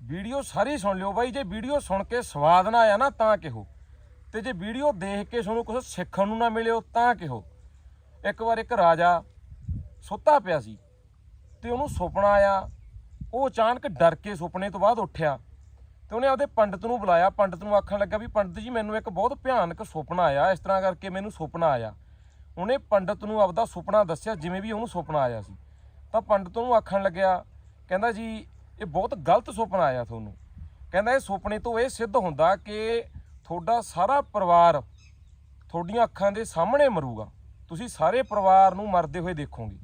Video ਸਾਰੀ ਸੁਣ ਲਿਓ ਬਾਈ, ਜੇ ਵੀਡੀਓ ਸੁਣ ਕੇ ਸਵਾਦ ਨਾ ਆਇਆ ਨਾ, ਤਾਂ ਕਿਹੋ? ਤੇ ਜੇ ਵੀਡੀਓ ਦੇਖ ਕੇ ਤੁਹਾਨੂੰ ਕੁਝ ਸਿੱਖਣ ਨੂੰ ਨਾ ਮਿਲਿਓ, ਤਾਂ ਕਿਹੋ? ਇੱਕ ਵਾਰ ਇੱਕ ਰਾਜਾ ਸੁੱਤਾ ਪਿਆ ਸੀ ਤੇ ਉਹਨੂੰ ਸੁਪਨਾ ਆਇਆ। ਉਹ ਅਚਾਨਕ ਡਰ ਕੇ ਸੁਪਨੇ ਤੋਂ ਬਾਅਦ ਉੱਠਿਆ ਤੇ ਉਹਨੇ ਆਪਦੇ ਪੰਡਤ ਨੂੰ ਬੁਲਾਇਆ। ਪੰਡਤ ਨੂੰ ਆਖਣ ਲੱਗਾ ਵੀ ਪੰਡਤ ਜੀ, ਮੈਨੂੰ ਇੱਕ ਬਹੁਤ ਭਿਆਨਕ ਸੁਪਨਾ ਆਇਆ। ਇਸ ਤਰ੍ਹਾਂ ਕਰਕੇ ਮੈਨੂੰ ਸੁਪਨਾ ਆਇਆ। ਉਹਨੇ ਪੰਡਤ ਨੂੰ ਆਪਦਾ ਸੁਪਨਾ ਦੱਸਿਆ, ਜਿਵੇਂ ਵੀ ਉਹਨੂੰ ਸੁਪਨਾ ਆਇਆ ਸੀ। ਤਾਂ ਪੰਡਤ ਉਹਨੂੰ ਆਖਣ ਲੱਗਿਆ, ਕਹਿੰਦਾ ਜੀ ਇਹ ਬਹੁਤ ਗਲਤ ਸੁਪਨਾ ਆਇਆ ਤੁਹਾਨੂੰ। ਕਹਿੰਦਾ ਇਹ ਸੁਪਨੇ ਤੋਂ ਇਹ ਸਿੱਧ ਹੁੰਦਾ ਕਿ ਤੁਹਾਡਾ ਸਾਰਾ ਪਰਿਵਾਰ ਤੁਹਾਡੀਆਂ ਅੱਖਾਂ ਦੇ ਸਾਹਮਣੇ ਮਰੂਗਾ। ਤੁਸੀਂ ਸਾਰੇ ਪਰਿਵਾਰ ਨੂੰ ਮਰਦੇ ਹੋਏ ਦੇਖੋਗੇ।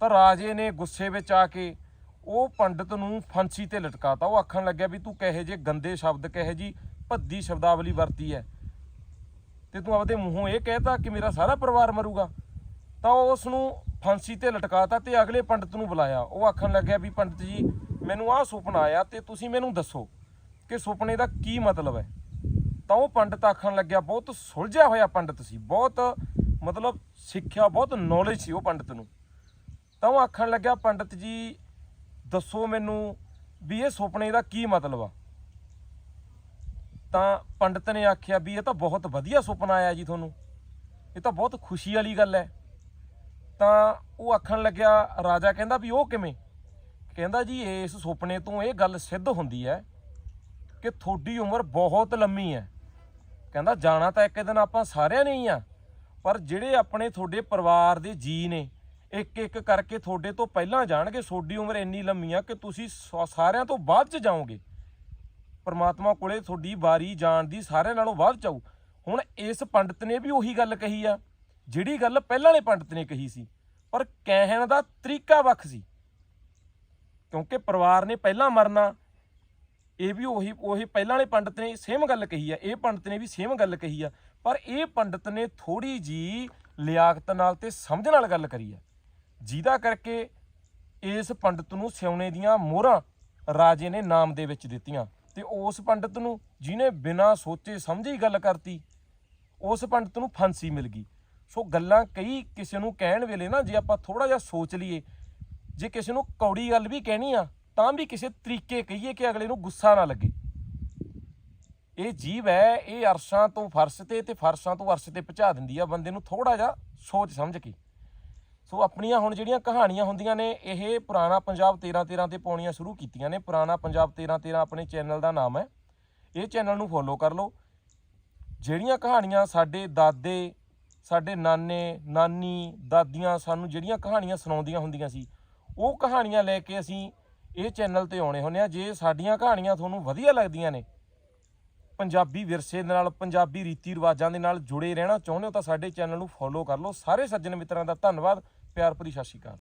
ਤਾਂ ਰਾਜੇ ਨੇ ਗੁੱਸੇ ਵਿੱਚ ਆ ਕੇ ਉਹ ਪੰਡਤ ਨੂੰ ਫਾਂਸੀ ਤੇ ਲਟਕਾਤਾ। ਉਹ ਆਖਣ ਲੱਗਿਆ ਵੀ ਤੂੰ ਕਹੇ ਜੇ ਗੰਦੇ ਸ਼ਬਦ ਕਹੇ ਜੀ, ਭੱਦੀ ਸ਼ਬਦਾਵਲੀ ਵਰਤੀ ਹੈ। ਤੇ ਤੂੰ ਆਪਦੇ ਮੂੰਹੋਂ ਇਹ ਕਹਿਤਾ ਕਿ ਮੇਰਾ ਸਾਰਾ ਪਰਿਵਾਰ ਮਰੂਗਾ। ਤਾਂ ਉਸ ਨੂੰ ਫਾਂਸੀ ਤੇ ਲਟਕਾਤਾ ਤੇ ਅਗਲੇ ਪੰਡਤ ਨੂੰ ਬੁਲਾਇਆ। ਉਹ ਆਖਣ ਲੱਗਿਆ ਵੀ ਪੰਡਤ ਜੀ ਮੈਨੂੰ ਆਹ ਸੁਪਨਾ ਆਇਆ ਤੇ ਤੁਸੀਂ ਮੈਨੂੰ ਦੱਸੋ ਕਿ ਸੁਪਨੇ ਦਾ ਕੀ ਮਤਲਬ ਹੈ? ਤਾਂ ਉਹ ਪੰਡਤ ਆਖਣ ਲੱਗਿਆ, ਬਹੁਤ ਸੁਲਝਿਆ ਹੋਇਆ ਪੰਡਤ ਸੀ, ਬਹੁਤ ਮਤਲਬ ਸਿੱਖਿਆ, ਬਹੁਤ ਨੌਲੇਜ ਸੀ ਉਹ ਪੰਡਤ ਨੂੰ। ਤਾਂ ਉਹ ਆਖਣ ਲੱਗਿਆ, ਪੰਡਤ ਜੀ, ਦੱਸੋ ਮੈਨੂੰ ਵੀ ਇਹ ਸੁਪਨੇ ਦਾ ਕੀ ਮਤਲਬ ਆ? ਤਾਂ ਪੰਡਤ ਨੇ ਆਖਿਆ, ਵੀ ਇਹ ਤਾਂ ਬਹੁਤ ਵਧੀਆ ਸੁਪਨਾ ਆਇਆ ਜੀ ਤੁਹਾਨੂੰ। ਇਹ ਤਾਂ ਬਹੁਤ ਖੁਸ਼ੀ ਵਾਲੀ ਗੱਲ ਹੈ। ਤਾਂ ਉਹ ਆਖਣ ਲੱਗਿਆ, ਰਾਜਾ ਕਹਿੰਦਾ ਵੀ ਉਹ ਕਿਵੇਂ? ਕਹਿੰਦਾ ਜੀ, ਇਸ ਸੁਪਨੇ ਤੋਂ ਇਹ ਗੱਲ ਸਿੱਧ ਹੁੰਦੀ ਹੈ ਕਿ ਤੁਹਾਡੀ ਉਮਰ ਬਹੁਤ ਲੰਮੀ ਹੈ। ਕਹਿੰਦਾ, ਜਾਣਾ ਤਾਂ ਇੱਕ ਦਿਨ ਆਪਾਂ ਸਾਰਿਆਂ ਨੇ ਹੀ ਆ, ਪਰ ਜਿਹੜੇ ਆਪਣੇ ਤੁਹਾਡੇ ਪਰਿਵਾਰ ਦੇ ਜੀ ਨੇ ਇੱਕ ਇੱਕ ਕਰਕੇ ਤੁਹਾਡੇ ਤੋਂ ਪਹਿਲਾਂ ਜਾਣਗੇ, ਤੁਹਾਡੀ ਉਮਰ ਇੰਨੀ ਲੰਮੀ ਆ ਕਿ ਤੁਸੀਂ ਸਾ- ਸਾਰਿਆਂ ਤੋਂ ਬਾਅਦ ਚ ਜਾਓਗੇ। ਪਰਮਾਤਮਾ ਕੋਲੇ ਤੁਹਾਡੀ ਵਾਰੀ ਜਾਣ ਦੀ ਸਾਰਿਆਂ ਨਾਲੋਂ ਬਾਅਦ ਚ ਆਉ ਹੁਣ ਇਸ ਪੰਡਤ ਨੇ ਵੀ ਉਹੀ ਗੱਲ ਕਹੀ ਆ, ਜਿਹੜੀ ਗੱਲ ਪਹਿਲਾਂ ਵਾਲੇ ਪੰਡਤ ਨੇ ਕਹੀ ਸੀ, ਪਰ ਕਹਿਣ ਦਾ ਤਰੀਕਾ ਵੱਖ ਸੀ। ਕਿਉਂਕਿ ਪਰਿਵਾਰ ਨੇ ਪਹਿਲਾਂ ਮਰਨਾ, ਇਹ ਵੀ ਉਹੀ ਉਹੀ ਪਹਿਲਾਂ ਵਾਲੇ ਪੰਡਤ ਨੇ ਸੇਮ ਗੱਲ ਕਹੀ ਆ, ਇਹ ਪੰਡਤ ਨੇ ਵੀ ਸੇਮ ਗੱਲ ਕਹੀ ਆ, ਪਰ ਇਹ ਪੰਡਤ ਨੇ ਥੋੜੀ ਜੀ ਲਿਆਕਤ ਨਾਲ ਤੇ ਸਮਝ ਨਾਲ ਗੱਲ ਕਰੀ ਆ, ਜਿਹਦਾ ਕਰਕੇ ਇਸ ਪੰਡਤ ਨੂੰ ਸਿਉਣੇ ਦੀਆਂ ਮੋਹਰਾਂ ਰਾਜੇ ਨੇ ਨਾਮ ਦੇ ਵਿੱਚ ਦਿੱਤੀਆਂ ਤੇ ਉਸ ਪੰਡਤ ਨੂੰ ਜਿਹਨੇ ਬਿਨਾਂ ਸੋਚੇ ਸਮਝੇ ਗੱਲ ਕਰਤੀ, ਉਸ ਪੰਡਤ ਨੂੰ ਫਾਂਸੀ ਮਿਲ ਗਈ। ਸੋ ਗੱਲਾਂ ਕਈ ਕਿਸੇ ਨੂੰ ਕਹਿਣ ਵੇਲੇ ਨਾ ਜੇ ਆਪਾਂ ਥੋੜਾ ਜਿਹਾ ਸੋਚ ਲਈਏ ਜੇ ਕਿਸੇ ਨੂੰ ਕੌੜੀ ਗੱਲ ਵੀ ਕਹਿਣੀ ਆ, ਤਾਂ ਵੀ ਕਿਸੇ ਤਰੀਕੇ ਕਹੀਏ ਕਿ ਅਗਲੇ ਨੂੰ ਗੁੱਸਾ ਨਾ ਲੱਗੇ। ਇਹ ਜੀਵ ਹੈ, ਇਹ ਅਰਸ਼ਾਂ ਤੋਂ ਫਰਸ਼ ਤੇ ਤੇ ਫਰਸ਼ਾਂ ਤੋਂ ਅਰਸ਼ ਤੇ ਪਹੁੰਚਾ ਦਿੰਦੀ ਆ, ਬੰਦੇ ਨੂੰ ਥੋੜਾ ਜਿਹਾ ਸੋਚ ਸਮਝ ਕੇ। ਸੋ ਆਪਣੀਆਂ ਹੁਣ ਜਿਹੜੀਆਂ ਕਹਾਣੀਆਂ ਹੁੰਦੀਆਂ ਨੇ, ਇਹ ਪੁਰਾਣਾ ਪੰਜਾਬ 13 13 ਤੇ ਪਾਉਣੀਆਂ ਸ਼ੁਰੂ ਕੀਤੀਆਂ ਨੇ। ਪੁਰਾਣਾ ਪੰਜਾਬ 13 13 ਆਪਣੇ ਚੈਨਲ ਦਾ ਨਾਮ ਹੈ। ਇਹ ਚੈਨਲ ਨੂੰ ਫੋਲੋ ਕਰ ਲਓ। ਜਿਹੜੀਆਂ ਕਹਾਣੀਆਂ ਸਾਡੇ ਦਾਦੇ, ਸਾਡੇ ਨਾਨੇ, ਨਾਨੀ, ਦਾਦੀਆਂ ਸਾਨੂੰ ਜਿਹੜੀਆਂ ਕਹਾਣੀਆਂ ਸੁਣਾਉਂਦੀਆਂ ਹੁੰਦੀਆਂ ਸੀ ਉਹ ਕਹਾਣੀਆਂ ਲੈ ਕੇ ਅਸੀਂ ਇਹ ਚੈਨਲ ਤੇ ਆਉਣੇ ਹੁੰਦੇ ਆ ਜੇ ਸਾਡੀਆਂ ਕਹਾਣੀਆਂ ਤੁਹਾਨੂੰ ਵਧੀਆ ਲੱਗਦੀਆਂ ਨੇ, ਪੰਜਾਬੀ ਵਿਰਸੇ ਦੇ ਨਾਲ, ਪੰਜਾਬੀ ਰੀਤੀ ਰਿਵਾਜਾਂ ਦੇ ਨਾਲ ਜੁੜੇ ਰਹਿਣਾ ਚਾਹੁੰਦੇ ਹੋ ਤਾਂ ਸਾਡੇ ਚੈਨਲ ਨੂੰ ਫੋਲੋ ਕਰ ਲਓ। ਸਾਰੇ ਸੱਜਣ ਮਿੱਤਰਾਂ ਦਾ ਧੰਨਵਾਦ। ਪਿਆਰ ਭਰੀ ਸਤਿ ਸ਼੍ਰੀ ਅਕਾਲ।